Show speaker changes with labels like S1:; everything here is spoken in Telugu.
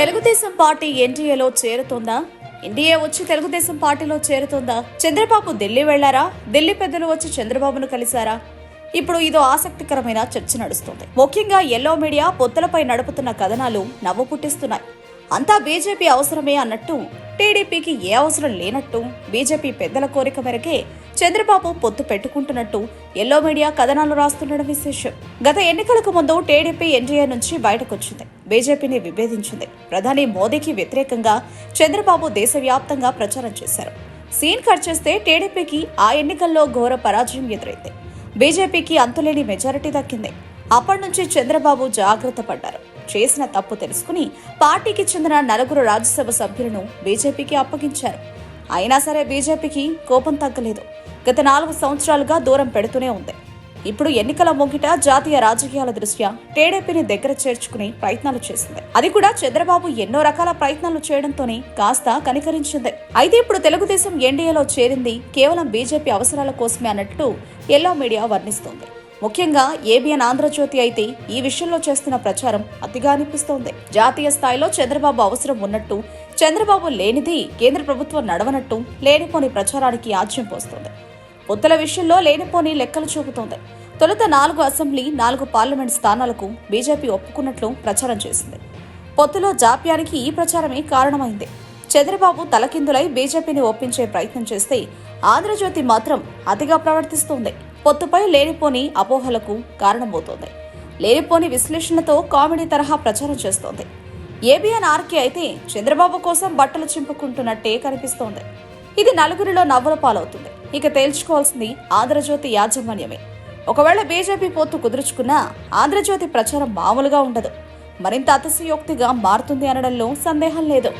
S1: తెలుగుదేశం పార్టీ ఎన్డీఏలో చేరుతుందా? ఎన్డీఏ వచ్చి తెలుగుదేశం పార్టీలో చేరుతుందా? చంద్రబాబు ఢిల్లీ వెళ్ళారా ఢిల్లీ పెద్దలు వచ్చి చంద్రబాబును కలిశారా? ఇప్పుడు ఇదో ఆసక్తికరమైన చర్చ నడుస్తుంది. ముఖ్యంగా ఎల్లో మీడియా పొత్తులపై నడుపుతున్న కథనాలు నవ్వు పుట్టిస్తున్నాయి. అంతా బీజేపీ అవసరమే అన్నట్టు టీడీపీకి ఏ అవసరం లేనట్టు బీజేపీ పెద్దల కోరిక మేరకే చంద్రబాబు పొత్తు పెట్టుకుంటున్నట్టు ఎల్లో మీడియా కథనాలు రాస్తుండడం విశేషం. గత ఎన్నికలకు ముందు టీడీపీ ఎన్డీఏ నుంచి బయటకొచ్చింది. బీజేపీని విభేదించింది. ప్రధాని మోదీకి వ్యతిరేకంగా చంద్రబాబు దేశవ్యాప్తంగా ప్రచారం చేశారు. సీన్ కట్ చేస్తే టీడీపీకి ఆ ఎన్నికల్లో ఘోర పరాజయం ఎదురైంది. బీజేపీకి అంతులేని మెజారిటీ దక్కింది. అప్పటి నుంచి చంద్రబాబు జాగ్రత్త పడ్డారు. చేసిన తప్పు తెలుసుకుని పార్టీకి చెందిన నలుగురు రాజ్యసభ సభ్యులను బీజేపీకి అప్పగించారు. అయినా సరే బీజేపీకి కోపం తగ్గలేదు. గత నాలుగు సంవత్సరాలుగా దూరం పెడుతూనే ఉంది. ఇప్పుడు ఎన్నికల ముంగిట జాతీయ రాజకీయాల దృష్ట్యా టీడీపీని దగ్గర చేర్చుకుని ప్రయత్నాలు చేసింది. అది కూడా చంద్రబాబు ఎన్నో రకాల ప్రయత్నాలు చేయడంతోనే కాస్త కనికరించింది. అయితే ఇప్పుడు తెలుగుదేశం ఎన్డీఏలో చేరింది కేవలం బీజేపీ అవసరాల కోసమే అన్నట్టు ఎల్లో మీడియా వర్ణిస్తోంది. ముఖ్యంగా ఏబిఎన్ ఆంధ్రజ్యోతి అయితే ఈ విషయంలో చేస్తున్న ప్రచారం అతిగా అనిపిస్తోంది. జాతీయ స్థాయిలో చంద్రబాబు అవసరం ఉన్నట్టు చంద్రబాబు లేనిది కేంద్ర ప్రభుత్వం నడవనట్టు లేనిపోని ప్రచారానికి ఆజ్యం పోస్తోంది. పొత్తుల విషయంలో లేనిపోని లెక్కలు చూపుతోంది. తొలుత నాలుగు అసెంబ్లీ నాలుగు పార్లమెంట్ స్థానాలకు బీజేపీ ఒప్పుకున్నట్లు ప్రచారం చేసింది. పొత్తులో జాప్యానికి ఈ ప్రచారమే కారణమైంది. చంద్రబాబు తలకిందులై బీజేపీని ఒప్పించే ప్రయత్నం చేస్తే ఆంధ్రజ్యోతి మాత్రం అతిగా ప్రవర్తిస్తోంది. పొత్తుపై లేనిపోని అపోహలకు కారణమవుతోంది. లేనిపోని విశ్లేషణతో కామెడీ తరహా ప్రచారం చేస్తోంది. ఏబిఎన్ ఆర్కే అయితే చంద్రబాబు కోసం బట్టలు చింపుకుంటున్నట్టే కనిపిస్తోంది. ఇది నలుగురిలో నవ్వుల పాలవుతుంది. ఇక తేల్చుకోవాల్సింది ఆంధ్రజ్యోతి యాజమాన్యమే. ఒకవేళ బీజేపీ పొత్తు కుదుర్చుకున్నా ఆంధ్రజ్యోతి ప్రచారం మామూలుగా ఉండదు. మరింత అతిశయోక్తిగా మారుతుంది అనడంలో సందేహం లేదు.